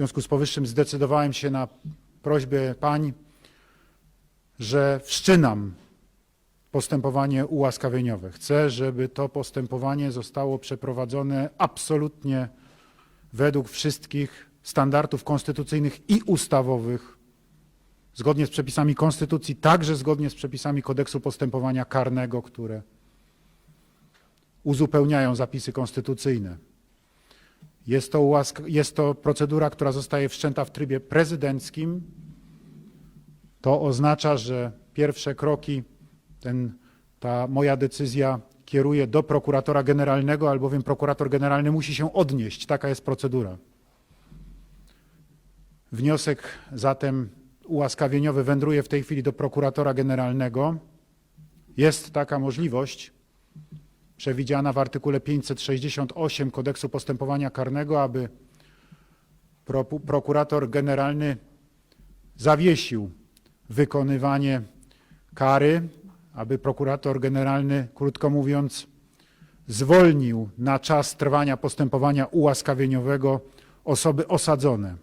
związku z powyższym zdecydowałem się na prośbę pań, że wszczynam postępowanie ułaskawieniowe. Chcę, żeby to postępowanie zostało przeprowadzone absolutnie według wszystkich standardów konstytucyjnych i ustawowych, zgodnie z przepisami konstytucji, także zgodnie z przepisami kodeksu postępowania karnego, które uzupełniają zapisy konstytucyjne. Jest to, jest to procedura, która zostaje wszczęta w trybie prezydenckim. To oznacza, że pierwsze kroki, ten, ta moja decyzja kieruje do prokuratora generalnego, albowiem prokurator generalny musi się odnieść. Taka jest procedura. Wniosek zatem ułaskawieniowy wędruje w tej chwili do prokuratora generalnego. Jest taka możliwość przewidziana w artykule 568 kodeksu postępowania karnego, aby pro, prokurator generalny zawiesił wykonywanie kary, aby prokurator generalny, krótko mówiąc, zwolnił na czas trwania postępowania ułaskawieniowego osoby osadzone.